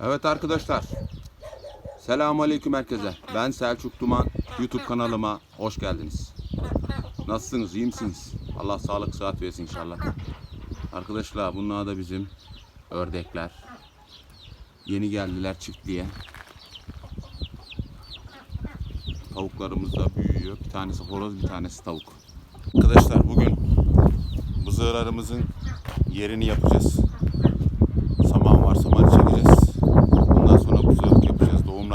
Evet arkadaşlar. Selamun Aleyküm herkese. Ben Selçuk Duman. YouTube kanalıma hoş geldiniz. Nasılsınız? iyi misiniz? Allah sağlık sıhhat versin inşallah. Arkadaşlar bunlar da bizim ördekler. Yeni geldiler çiftliğe. Tavuklarımız da büyüyor. Bir tanesi horoz, bir tanesi tavuk. Arkadaşlar bugün bızığlarımızın yerini yapacağız. Saman var, saman çekeceğiz.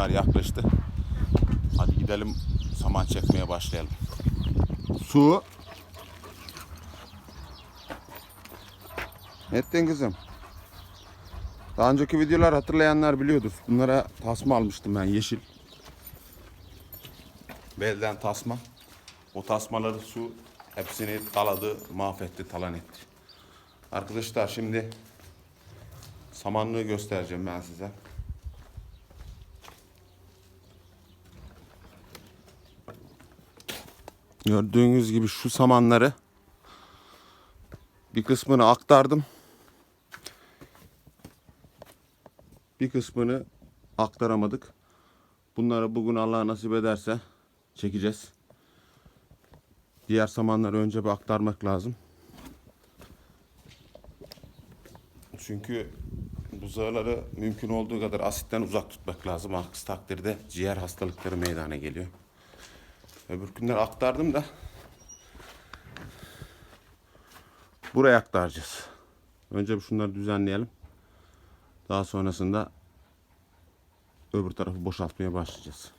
Doğumlar yaklaştı. Hadi gidelim saman çekmeye başlayalım. Su. Ne ettin kızım? Daha önceki videolar hatırlayanlar biliyordur. Bunlara tasma almıştım ben yeşil. Belden tasma. O tasmaları su hepsini daladı, mahvetti, talan etti. Arkadaşlar şimdi samanlığı göstereceğim ben size. Gördüğünüz gibi şu samanları bir kısmını aktardım. Bir kısmını aktaramadık. Bunları bugün Allah nasip ederse çekeceğiz. Diğer samanları önce bir aktarmak lazım. Çünkü buzağları mümkün olduğu kadar asitten uzak tutmak lazım. Aksi takdirde ciğer hastalıkları meydana geliyor. Öbür günler aktardım da buraya aktaracağız. Önce şunları düzenleyelim. Daha sonrasında öbür tarafı boşaltmaya başlayacağız.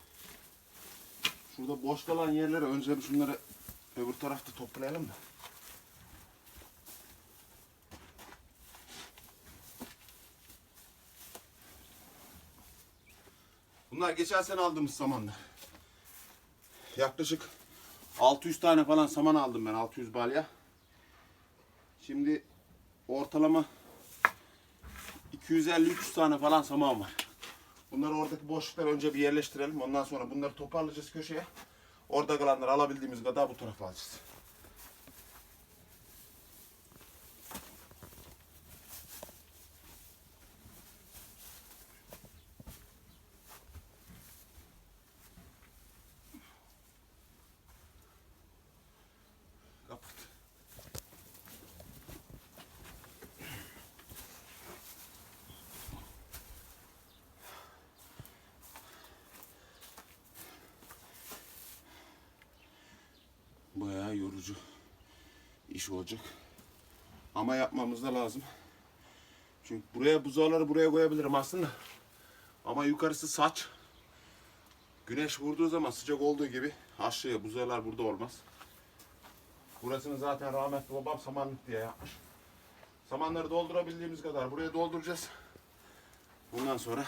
Şurada boş kalan yerleri önce şunları öbür tarafta toplayalım da. Bunlar geçen sene aldığımız samanlar. Yaklaşık 600 tane falan saman aldım ben 600 balya. Şimdi ortalama 250-300 tane falan saman var. Bunları oradaki boşluklara önce bir yerleştirelim. Ondan sonra bunları toparlayacağız köşeye. Orada kalanları alabildiğimiz kadar bu tarafa alacağız. İş olacak. Ama yapmamız da lazım. Çünkü buraya buzağları buraya koyabilirim aslında. Ama yukarısı saç. Güneş vurduğu zaman sıcak olduğu gibi aşağıya buzağlar burada olmaz. Burasını zaten rahmetli babam samanlık diye yapmış. Samanları doldurabildiğimiz kadar buraya dolduracağız. Bundan sonra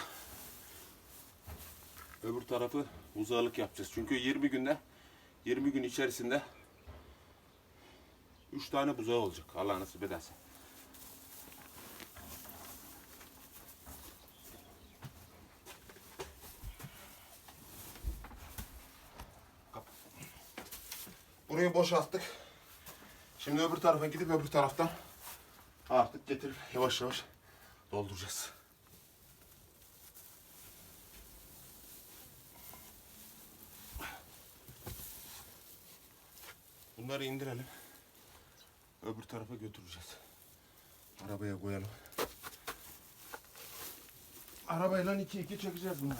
öbür tarafı buzağlık yapacağız. Çünkü 20 günde 20 gün içerisinde 3 tane buzağı olacak. Allah nasip ederse. Burayı boşalttık. Şimdi öbür tarafa gidip öbür taraftan artık getirip yavaş yavaş dolduracağız. Bunları indirelim. Öbür tarafa götüreceğiz. Arabaya koyalım. Arabayla iki iki çekeceğiz bunları.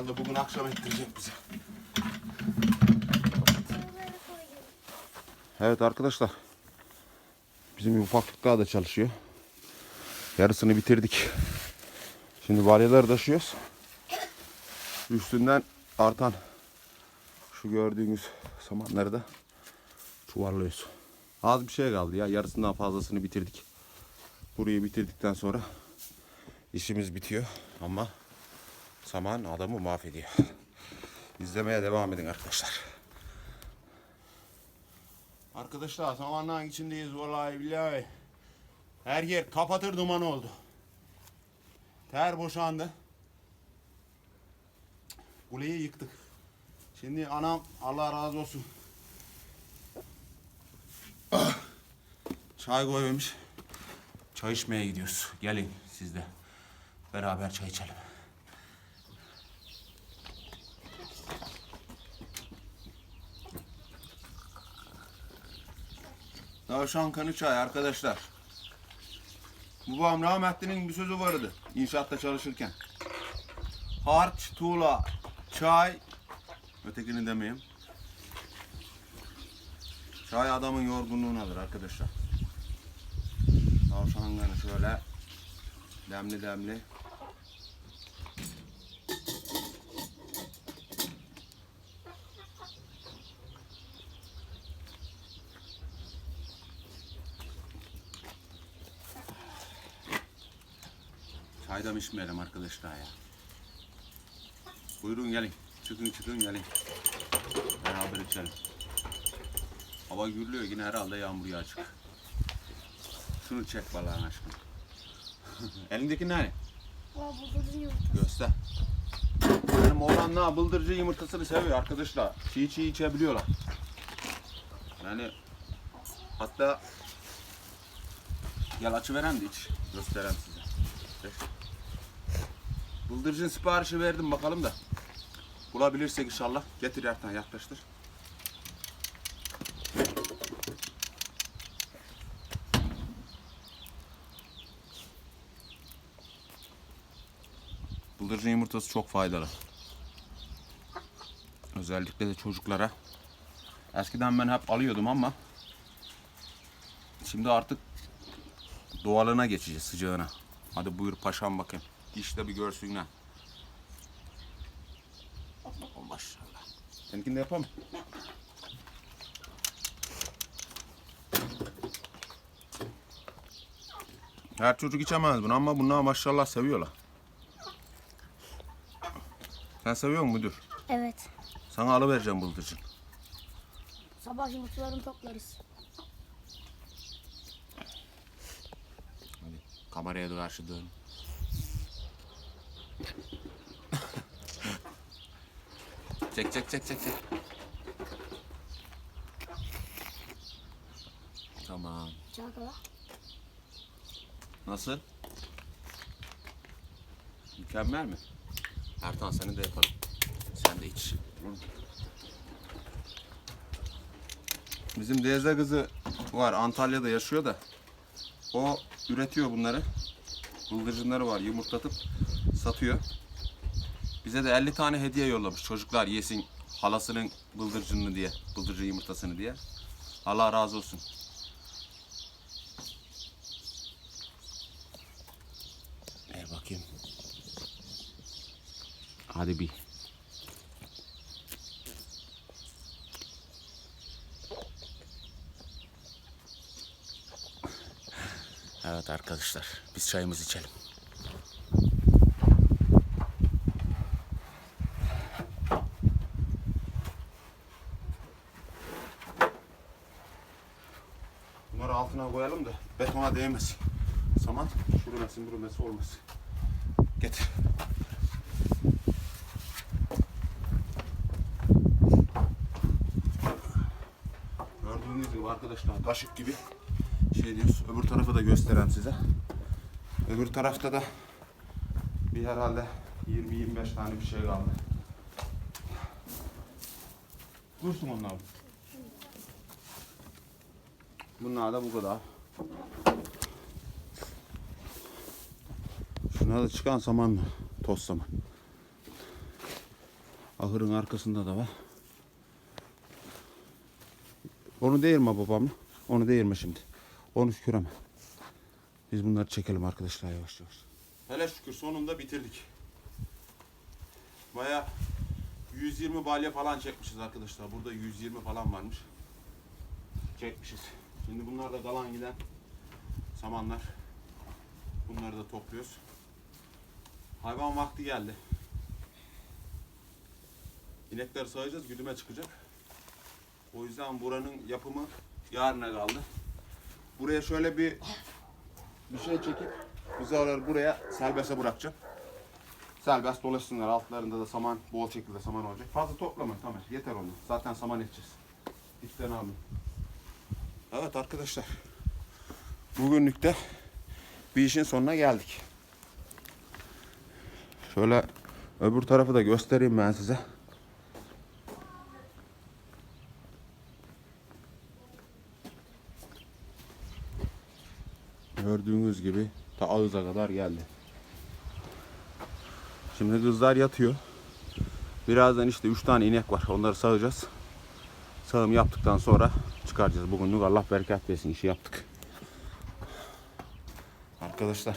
Herhalde bugün akşam ettirecek bize. Evet arkadaşlar. Bizim ufaklık daha da çalışıyor. Yarısını bitirdik. Şimdi balyaları taşıyoruz. Üstünden artan şu gördüğünüz samanları da çuvallıyoruz. Az bir şey kaldı ya. Yarısından fazlasını bitirdik. Burayı bitirdikten sonra işimiz bitiyor. Ama saman adamı mahvediyor. İzlemeye devam edin arkadaşlar. Arkadaşlar samanlığın içindeyiz vallahi billahi. Her yer kapatır duman oldu. Ter boşandı. Kuleyi yıktık. Şimdi anam Allah razı olsun. Çay koymamış. Çay içmeye gidiyoruz. Gelin siz de. Beraber çay içelim. Tavşan kanı çay arkadaşlar. Babam rahmetlinin bir sözü vardı inşaatta çalışırken. Harç, tuğla, çay, ötekini demeyeyim. Çay adamın yorgunluğunadır arkadaşlar. Tavşan kanı şöyle demli demli. Çayda mı içmeyelim arkadaşlar ya? Buyurun gelin. Çıkın çıkın gelin. Beraber içelim. Hava gürlüyor yine herhalde yağmur yağacak. Şunu çek balağın aşkına. Elindeki ne? Göster. Benim oğlanlar bıldırcı yumurtasını seviyor arkadaşlar. Çiğ çiğ içebiliyorlar. Yani hatta gel açı veren de iç. Gösteren size. Ver. Bıldırcın siparişi verdim bakalım da. Bulabilirsek inşallah. Getir yerden yaklaştır. Bıldırcın yumurtası çok faydalı. Özellikle de çocuklara. Eskiden ben hep alıyordum ama şimdi artık doğalına geçeceğiz sıcağına. Hadi buyur paşam bakayım. İşte bir görsünler. Oh, maşallah. Seninkini de yapalım. Her çocuk içemez bunu ama bunlar maşallah seviyorlar. Sen seviyor musun müdür? Evet. Sana alıvereceğim bıldırcın. Sabah yumurtalarını toplarız. Hadi kameraya karşı dön. Çek çek çek çek çek. Tamam. Çakala. Nasıl? Mükemmel mi? Ertan seni de yapalım. Sen de iç. Bizim Deze kızı var Antalya'da yaşıyor da o üretiyor bunları. Bıldırcınları var yumurtlatıp satıyor. Bize de 50 tane hediye yollamış çocuklar yesin halasının bıldırcınını diye, bıldırcın yumurtasını diye. Allah razı olsun. Ver bakayım. Hadi bir. Evet arkadaşlar, biz çayımızı içelim. Bunları altına koyalım da betona değmesin. Saman çürümesin, bürümesi olmasın. Getir. Gördüğünüz gibi arkadaşlar kaşık gibi şey diyoruz. Öbür tarafı da gösteren size. Öbür tarafta da bir herhalde 20-25 tane bir şey kaldı. Dursun onlar. Bunlar da bu kadar. Şuna da çıkan saman? Toz saman. Ahırın arkasında da var. Onu değirme babamla. Onu değirme şimdi. Onu şüküreme. Biz bunları çekelim arkadaşlar yavaş yavaş. Hele şükür sonunda bitirdik. Baya 120 balya falan çekmişiz arkadaşlar. Burada 120 falan varmış. Çekmişiz. Şimdi bunlar da kalan giden samanlar. Bunları da topluyoruz. Hayvan vakti geldi. İnekleri sağacağız, güdüme çıkacak. O yüzden buranın yapımı yarına kaldı. Buraya şöyle bir bir şey çekip buzaları buraya selbeste bırakacağım. Serbest dolaşsınlar. Altlarında da saman, bol şekilde saman olacak. Fazla toplama Tamer. Yeter onu. Zaten saman edeceğiz. İpten almayın. Evet arkadaşlar. Bugünlük de bir işin sonuna geldik. Şöyle öbür tarafı da göstereyim ben size. Gördüğünüz gibi ta ağıza kadar geldi. Şimdi kızlar yatıyor. Birazdan işte 3 tane inek var. Onları sağacağız. Sağım yaptıktan sonra çıkaracağız. Bugünlük Allah bereket versin işi yaptık. Arkadaşlar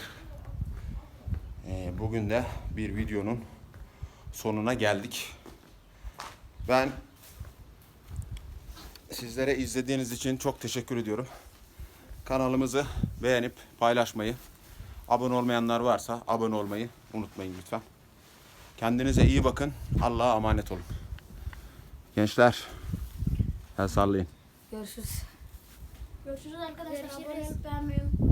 eee, bugün de bir videonun sonuna geldik. Ben sizlere izlediğiniz için çok teşekkür ediyorum. Kanalımızı beğenip paylaşmayı, abone olmayanlar varsa abone olmayı unutmayın lütfen. Kendinize iyi bakın. Allah'a emanet olun. Gençler, el sallayın. Görüşürüz. Görüşürüz arkadaşlar. Görüşürüz. Abone olup beğenmeyi unutmayın.